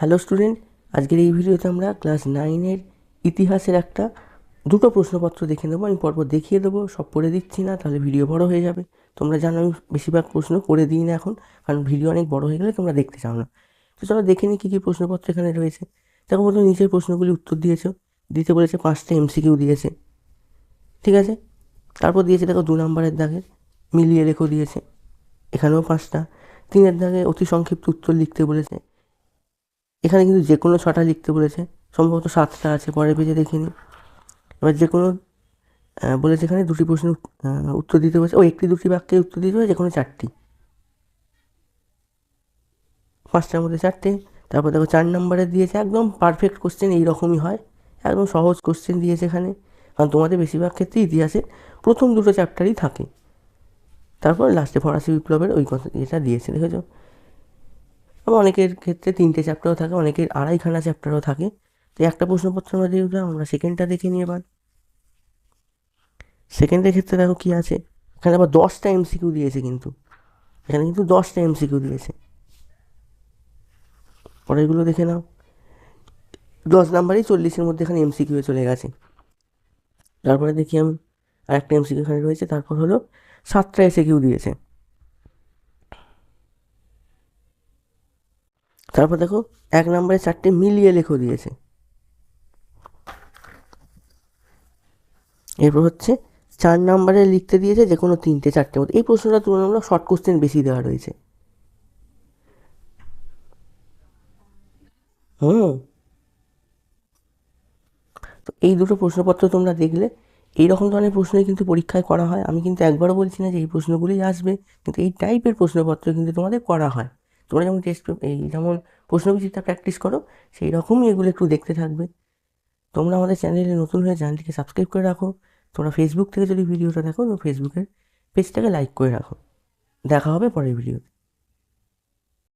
Hello student আজকের এই ভিডিওতে আমরা ক্লাস নাইনের ইতিহাসের একটা দুটো প্রশ্নপত্র দেখে নেব, আমি পরপর দেখিয়ে দেবো, সব পড়ে দিচ্ছি না, তাহলে ভিডিও বড় হয়ে যাবে। তোমরা জানো আমি বেশিরভাগ প্রশ্ন করে দিই না এখন, কারণ ভিডিও অনেক বড় হয়ে গেলে তোমরা দেখতে চাও না। তো চলো দেখে নিই কী কী প্রশ্নপত্র এখানে রয়েছে। দেখো প্রথমে নিচের প্রশ্নগুলি উত্তর দিয়েছ, দিতে বলেছে পাঁচটা এমসিকিউ দিয়েছে। ঠিক আছে? তারপর দিয়েছে দেখো দু নম্বরের দাগে মিলিয়ে লেখো দিয়েছে। এখানেও পাঁচটা। তিনের দাগে অতি সংক্ষিপ্ত উত্তর লিখতে বলেছে এখানে কিন্তু যে কোনো ছটা লিখতে বলেছে। সম্ভবত সাতটা আছে পরের পেজে দেখে নিই এবার যে কোনো বলেছে এখানে দুটি আহ, উত্তর দিতে বলেছে। ও একটি দুটি বাক্যের উত্তর দিতে হবে যে কোনো চারটি। পাঁচটার মধ্যে চারটে। তারপর দেখো চার নম্বরে দিয়েছে একদম পারফেক্ট কোশ্চেন এইরকমই হয়। একদম সহজ কোশ্চেন দিয়েছে এখানে। কারণ তোমাদের বেশিরভাগ ক্ষেত্রে ইতিহাসে প্রথম দুটো চ্যাপ্টারই থাকে। তারপর লাস্টে ফরাসি বিপ্লবের ওই কথা যেটা দিয়েছে দেখেছ? আবার অনেকের ক্ষেত্রে তিনটে চ্যাপ্টারও থাকে, অনেকের আড়াইখানা চ্যাপ্টারও থাকে। তো একটা প্রশ্নপত্র আমরা দিয়ে দিলাম, আমরা সেকেন্ডটা দেখে নিই এবার। সেকেন্ডের ক্ষেত্রে দেখো কী আছে? এখানে আবার দশটা এমসিকিউ দিয়েছে কিন্তু। এখানে কিন্তু দশটা এমসিকিউ দিয়েছে। পরেরগুলো দেখে নাও। দশ নাম্বারই চল্লিশের মধ্যে এখানে এমসিকিউ চলে গেছে। তারপরে দেখি আমি আরেকটা এমসিকিউ এখানে রয়েছে, তারপর হলো সাতটা এসে কিউ দিয়েছে। তারপর দেখো, এক নম্বরে চারটে মিলিয়ে লেখো দিয়েছে। এরপর হচ্ছে, চার নম্বরে লিখতে দিয়েছে যে কোনো তিনটে, চারটে মতো। এই প্রশ্নটা তুলনামূলক শর্ট কোশ্চেন বেশি দেওয়া রয়েছে। হুম। তো এই দুটো প্রশ্নপত্র তোমরা দেখলে এই রকম ধরনের প্রশ্নই কিন্তু পরীক্ষায় করা হয়। আমি কিন্তু একবারও বলছি না যে এই প্রশ্নগুলোই আসবে, কিন্তু এই টাইপের প্রশ্নপত্র কিন্তু তোমাদের করা হয়। তোমরা যেমন টেস্ট এই যেমন প্রশ্নবিচিত্রা প্র্যাকটিস করো, সেই রকমই এগুলো একটু দেখতে থাকবে। তোমরা আমাদের চ্যানেলে নতুন হয়ে চ্যানেলটিকে সাবস্ক্রাইব করে রাখো। তোমরা ফেসবুক থেকে যদি ভিডিওটা দেখো, তো ফেসবুকের পেজটাকে লাইক করে রাখো। দেখা হবে পরের ভিডিওতে